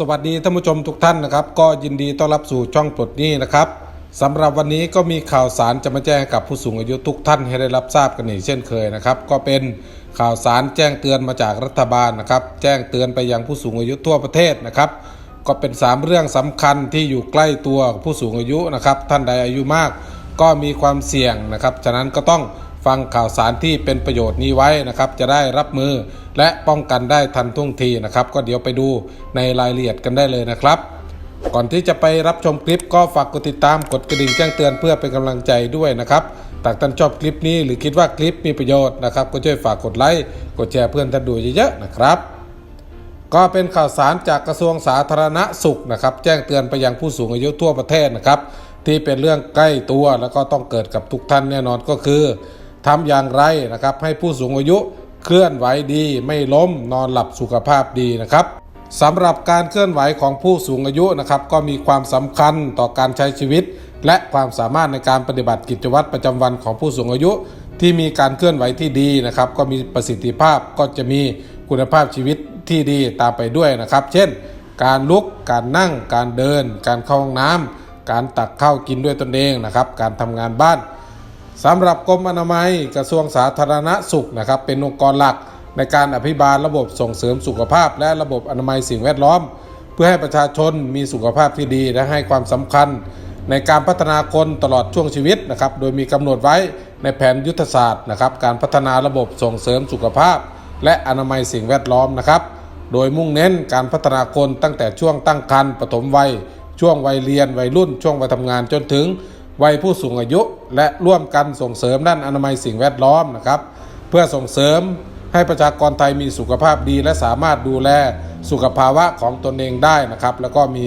สวัสดีท่านผู้ชมทุกท่านนะครับ ก็ยินดีต้อนรับสู่ช่องปลดหนี้นะครับสำหรับวันนี้ก็มีข่าวสารจะมาแจ้งกับผู้สูงอายุทุกท่านให้ได้รับทราบกันอีกเช่นเคยนะครับ ก็เป็นข่าวสารแจ้งเตือนมาจากรัฐบาลนะครับ แจ้งเตือนไปยังผู้สูงอายุทั่วประเทศนะครับ ก็เป็น 3 เรื่องสำคัญที่อยู่ใกล้ตัวผู้สูงอายุนะครับ ท่านใดอายุมาก ก็มีความเสี่ยงนะครับ ฉะนั้นก็ต้อง ฟังข่าวสารที่เป็นประโยชน์นี้ไว้นะครับ จะได้รับมือและป้องกันได้ทันท่วงทีนะครับ ก็เดี๋ยวไปดูในรายละเอียดกันได้เลยนะครับ ก่อนที่จะไปรับชมคลิปก็ฝากกดติดตามกดกระดิ่งแจ้งเตือนเพื่อเป็นกำลังใจด้วยนะครับถ้าท่านชอบคลิปนี้หรือคิดว่าคลิปมีประโยชน์นะครับ ก็ช่วยฝากกดไลค์กดแชร์เพื่อนท่านดูเยอะๆนะครับก็เป็นข่าวสารจากกระทรวงสาธารณสุขนะครับ แจ้งเตือนไปยังผู้สูงอายุทั่วประเทศนะครับ ที่เป็นเรื่องใกล้ตัวแล้วก็ต้องเกิดกับทุกท่านแน่นอนก็คือ ทำอย่างไรนะครับ ให้ผู้สูงอายุเคลื่อนไหวดีไม่ล้มนอนหลับสุขภาพดีนะครับสำหรับการเคลื่อนไหวของผู้สูงอายุนะครับ ก็มีความสำคัญต่อการใช้ชีวิต และความสามารถในการปฏิบัติกิจวัตรประจำวันของผู้สูงอายุ ที่มีการเคลื่อนไหวที่ดีนะครับ ก็มีประสิทธิภาพก็จะมีคุณภาพชีวิตที่ดีตามไปด้วยนะครับ เช่น การลุกการนั่ง การเดิน การเข้าห้องน้ำการตักข้าวกินด้วยตนเองนะครับ การทำงานบ้าน สำหรับกรมอนามัยกระทรวงสาธารณสุขนะครับเป็นองค์กรหลักในการอภิบาลระบบส่งเสริมสุขภาพ และระบบอนามัยสิ่งแวดล้อม เพื่อให้ประชาชนมีสุขภาพที่ดีและให้ความสำคัญ ในการพัฒนาคนตลอดช่วงชีวิตนะครับโดยมีกำหนดไว้ในแผนยุทธศาสตร์นะครับการพัฒนาระบบส่งเสริมสุขภาพ และอนามัยสิ่งแวดล้อมนะครับโดยมุ่งเน้นการพัฒนาคนตั้งแต่ช่วงตั้งครรภ์ปฐมวัย ช่วงวัยเรียนวัยรุ่น ช่วงวัยทำงานจนถึง วัยผู้สูงอายุและร่วมกันส่งเสริมด้านอนามัยสิ่งแวดล้อมนะครับ เพื่อส่งเสริมให้ประชากรไทยมีสุขภาพดี และสามารถดูแลสุขภาวะของตนเองได้นะครับ แล้วก็มี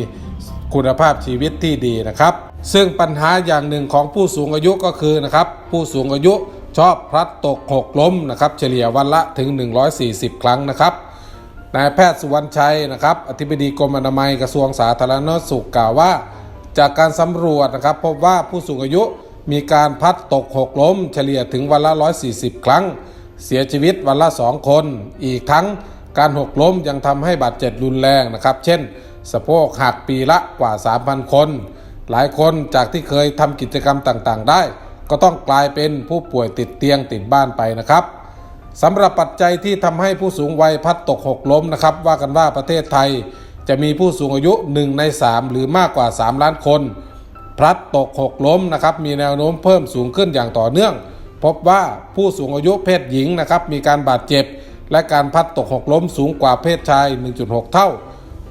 คุณภาพชีวิตที่ดีนะครับ ซึ่งปัญหาอย่างหนึ่งของผู้สูงอายุก็คือนะครับ ผู้สูงอายุชอบพลัดตกหกล้มนะครับ เฉลี่ยวันละถึง 140 ครั้งนะครับนายแพทย์สุวรรณชัยนะครับ อธิบดีกรมอนามัยกระทรวงสาธารณสุขกล่าวว่า จากการสำรวจนะครับพบว่าผู้สูงอายุมีการพัดตกหกล้ม เฉลี่ยถึงวันละ 140 ครั้ง เสียชีวิตวันละ 2 คน อีกทั้งการหกล้มยังทำให้บาดเจ็บรุนแรงนะครับ เช่น สะโพกหักปีละกว่า 3,000 คน หลายคนจากที่เคยทำกิจกรรมต่างๆ ได้ ก็ต้องกลายเป็นผู้ป่วยติดเตียงติดบ้านไปนะครับสำหรับปัจจัยที่ทำให้ผู้สูงวัยพัดตกหกล้มนะครับ ว่ากันว่าประเทศไทย จะมีผู้สูงอายุ 1 ใน 3 หรือมากกว่า 3 ล้านคน พลัดตกหกล้มนะครับมีแนวโน้มเพิ่มสูงขึ้นอย่างต่อเนื่อง พบว่าผู้สูงอายุเพศหญิงนะครับมีการบาดเจ็บ และการพัดตกหกล้มสูงกว่าเพศชาย 1.6 เท่า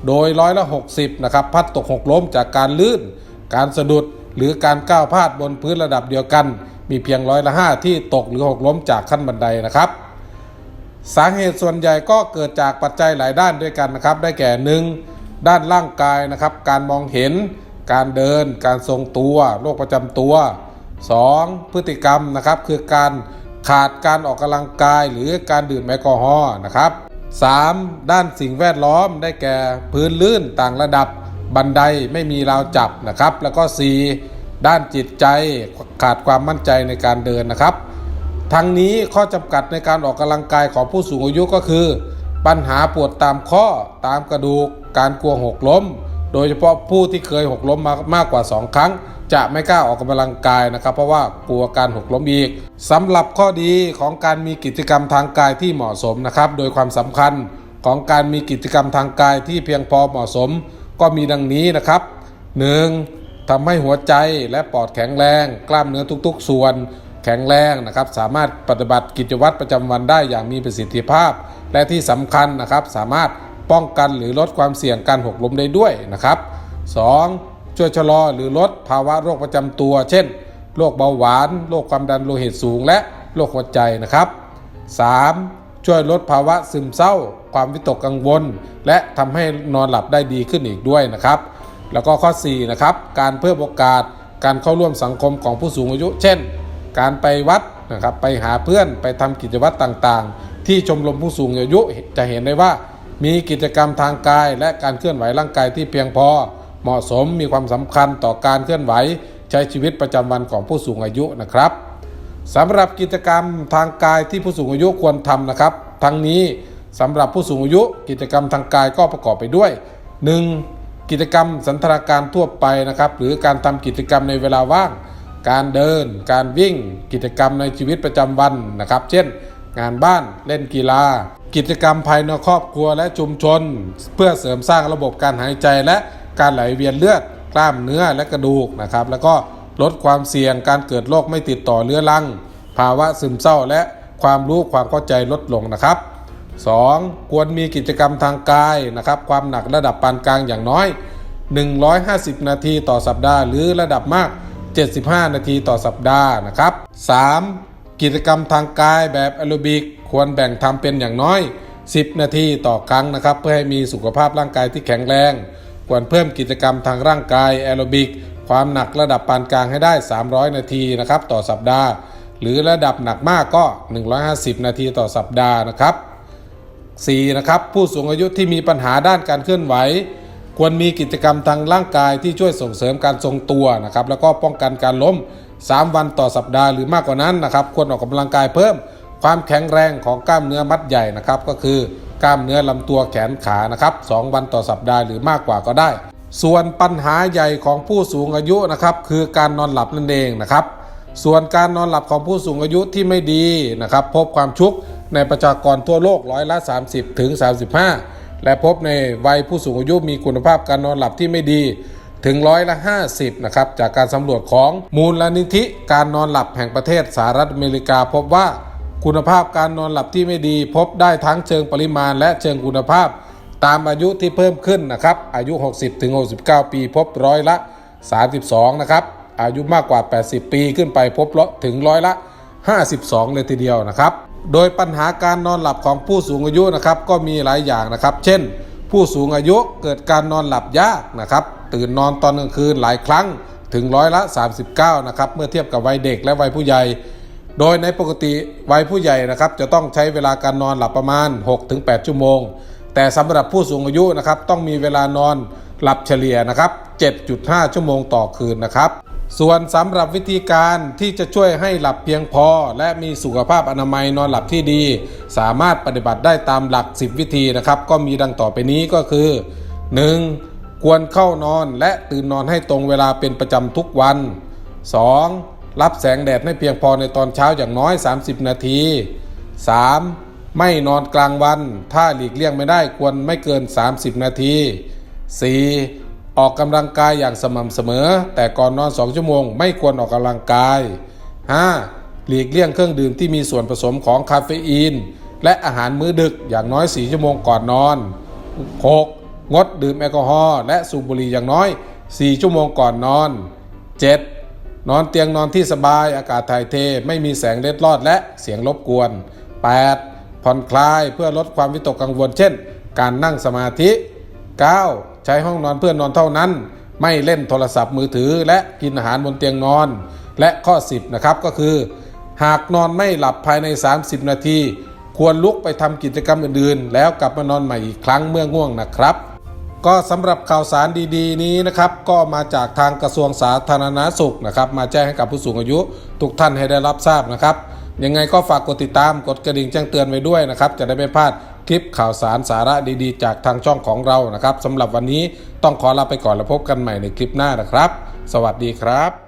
โดยร้อยละ 60นะครับพัดตกหกล้มจากการลื่น การสะดุดหรือการก้าวพลาดบนพื้นระดับเดียวกัน มีเพียงร้อยละ 5 ที่ตกหรือหกล้มจากขั้นบันไดนะครับ สาเหตุส่วนใหญ่ก็เกิดจากปัจจัยหลายด้านด้วยกันนะครับ ได้แก่หนึ่งด้านร่างกายนะครับ การมองเห็น การเดิน การทรงตัวโรคประจำตัว 2. พฤติกรรมนะครับคือการขาดการออกกำลังกายหรือการดื่มแอลกอฮอล์นะครับ 3. ด้านสิ่งแวดล้อมได้แก่พื้นลื่นต่างระดับบันไดไม่มีราวจับนะครับ แล้วก็ 4. ด้านจิตใจขาดความมั่นใจในการเดินนะครับ ทั้งนี้ข้อจำกัดในการออกกำลังกายของผู้สูงอายุก็คือ ปัญหาปวดตามข้อตามกระดูก การกลัวหกล้ม โดยเฉพาะผู้ที่เคยหกล้มมามากกว่า 2 ครั้ง จะไม่กล้าออกกำลังกายนะครับ เพราะว่ากลัวการหกล้มอีกสำหรับข้อดีของการมีกิจกรรมทางกายที่เหมาะสมนะครับ โดยความสำคัญของการมีกิจกรรมทางกายที่เพียงพอเหมาะสม ก็มีดังนี้นะครับ 1. ทำให้หัวใจและปอดแข็งแรง กล้ามเนื้อทุกๆ ส่วน ข็งแรงนะครับ สามารถปฏิบัติกิจวัตรประจำวันได้อย่างมีประสิทธิภาพ และที่สำคัญนะครับ สามารถป้องกันหรือลดความเสี่ยงการหกล้มได้ด้วยนะครับ 2. ช่วยชะลอหรือลดภาวะโรคประจำตัว เช่นโรคเบาหวานโรคความดันโลหิตสูง และโรคหัวใจนะครับ 3. ช่วยลดภาวะซึมเศร้า ความวิตกกังวล และทำให้นอนหลับได้ดีขึ้นอีกด้วยนะครับ แล้วก็ข้อ4นะครับการเพิ่มโอกาสการเข้าร่วมสังคมของผู้สูงอายุ เช่น การไปวัดนะครับไปหาเพื่อนไปทำกิจวัตรต่างๆ ที่ชมรมผู้สูงอายุจะเห็นได้ว่า มีกิจกรรมทางกาย และการเคลื่อนไหวร่างกายที่เพียงพอ เหมาะสมมีความสำคัญต่อการเคลื่อนไหว ใช้ชีวิตประจำวันของผู้สูงอายุนะครับสำหรับกิจกรรมทางกายที่ผู้สูงอายุควรทำนะครับ ทั้งนี้สำหรับผู้สูงอายุกิจกรรมทางกายก็ประกอบไปด้วย 1. กิจกรรมสันทนาการทั่วไปนะครับ หรือการทำกิจกรรมในเวลาว่าง การเดิน การวิ่ง กิจกรรมในชีวิตประจำวันนะครับ เช่น งานบ้านเล่นกีฬา กิจกรรมภายในครอบครัวและชุมชน เพื่อเสริมสร้างระบบการหายใจและการไหลเวียนเลือด กล้ามเนื้อและกระดูกนะครับ แล้วก็ลดความเสี่ยงการเกิดโรคไม่ติดต่อเรื้อรัง ภาวะซึมเศร้าและความรู้ความเข้าใจลดลงนะครับ 2. ควรมีกิจกรรมทางกายนะครับ ความหนักระดับปานกลางอย่างน้อย 150 นาทีต่อสัปดาห์หรือระดับมาก 75 นาทีต่อสัปดาห์นะครับ 3. กิจกรรมทางกายแบบแอโรบิกควรแบ่งทำเป็นอย่างน้อย 10 นาทีต่อครั้งนะครับ เพื่อให้มีสุขภาพร่างกายที่แข็งแรง ควรเพิ่มกิจกรรมทางร่างกายแอโรบิกความหนักระดับปานกลางให้ได้ 300 นาทีนะครับต่อสัปดาห์ หรือระดับหนักมากก็ 150 นาทีต่อสัปดาห์นะครับ 4. นะครับผู้สูงอายุที่มีปัญหาด้านการเคลื่อนไหว ควรมีกิจกรรมทางร่างกายที่ช่วยส่งเสริมการทรงตัวนะครับแล้วก็ป้องกันการล้ม 3 วันต่อสัปดาห์หรือมากกว่านั้นนะครับควรออกกำลังกายเพิ่มความแข็งแรงของกล้ามเนื้อมัดใหญ่นะครับก็คือกล้ามเนื้อลำตัวแขนขานะครับ2วันต่อสัปดาห์หรือมากกว่าก็ได้ ส่วนปัญหาใหญ่ของผู้สูงอายุนะครับคือการนอนหลับนั่นเองนะครับส่วนการนอนหลับของผู้สูงอายุที่ไม่ดีนะครับพบความชุกในประชากรทั่วโลกร้อยละ 30ถึง35 และพบในวัยผู้สูงอายุมีคุณภาพการนอนหลับที่ไม่ดีถึงร้อยละ 50 นะครับ จากการสำรวจของมูลนิธิการนอนหลับแห่งประเทศสหรัฐอเมริกา พบว่าคุณภาพการนอนหลับที่ไม่ดี พบได้ทั้งเชิงปริมาณและเชิงคุณภาพ ตามอายุที่เพิ่มขึ้นนะครับ อายุ 60ถึง69 ปี พบร้อยละ 32 นะครับ อายุมากกว่า 80 ปีขึ้นไปพบลดถึงร้อยละ 52 เลยทีเดียวนะครับ โดยปัญหาการนอนหลับของผู้สูงอายุนะครับ ก็มีหลายอย่างนะครับ เช่น ผู้สูงอายุเกิดการนอนหลับยากนะครับ ตื่นนอนตอนกลางคืนหลายครั้งถึงร้อยละ 39 นะครับ เมื่อเทียบกับวัยเด็กและวัยผู้ใหญ่ โดยในปกติวัยผู้ใหญ่นะครับ จะต้องใช้เวลาการนอนหลับประมาณ 6-8 ชั่วโมง แต่สำหรับผู้สูงอายุนะครับ ต้องมีเวลานอนหลับเฉลี่ยนะครับ 7.5 ชั่วโมงต่อคืนนะครับ ส่วนสำหรับวิธีการที่จะช่วยให้หลับเพียงพอ และมีสุขภาพอนามัยนอนหลับที่ดี สามารถปฏิบัติได้ตามหลัก 10 วิธีนะครับ ก็มีดังต่อไปนี้ก็คือ 1. ควรเข้านอนและตื่นนอนให้ตรงเวลาเป็นประจำทุกวัน 2. รับแสงแดดให้เพียงพอในตอนเช้าอย่างน้อย 30 นาที 3. ไม่นอนกลางวัน ถ้าหลีกเลี่ยงไม่ได้ควรไม่เกิน 30 นาที 4. ออกกำลังกายอย่างสม่ำเสมอ แต่ก่อนนอน 2 ชั่วโมง ไม่ควรออกกำลังกาย 5. หลีกเลี่ยงเครื่องดื่มที่มีส่วนผสมของคาเฟอีน และอาหารมื้อดึกอย่างน้อย 4 ชั่วโมงก่อนนอน 6. งดดื่มแอลกอฮอล์และสูบบุหรี่อย่างน้อย 4 ชั่วโมงก่อนนอน 7. นอนเตียงนอนที่สบายอากาศถ่ายเท ไม่มีแสงเล็ดลอดและเสียงรบกวน 8. ผ่อนคลายเพื่อลดความวิตกกังวลเช่น การนั่งสมาธิ 9. ใช้ห้องนอนเพื่อนนอนเท่านั้น ไม่เล่นโทรศัพท์มือถือ และกินอาหารบนเตียงนอน และข้อ 10นะครับก็คือ หากนอนไม่หลับภายใน 30 นาที ควรลุกไปทำกิจกรรมอื่นๆ แล้วกลับมานอนใหม่อีกครั้งเมื่อง่วงนะครับ ก็สำหรับข่าวสารดีๆ นี้นะครับก็มาจากทางกระทรวงสาธารณาสุขนะครับมาแจ้งให้กับผู้สูงอายุทุกท่านให้ได้รับทราบนะครับยังไงก็ฝากกดติดตามกดกระดิ่งแจ้งเตือนไว้ด้วยนะครับ จะได้ไม่พลาด คลิปข่าวสารสาระดีๆ จากทางช่องของเรานะครับสำหรับวันนี้ต้องขอลาไปก่อนแล้วพบกันใหม่ในคลิปหน้านะครับ สวัสดีครับ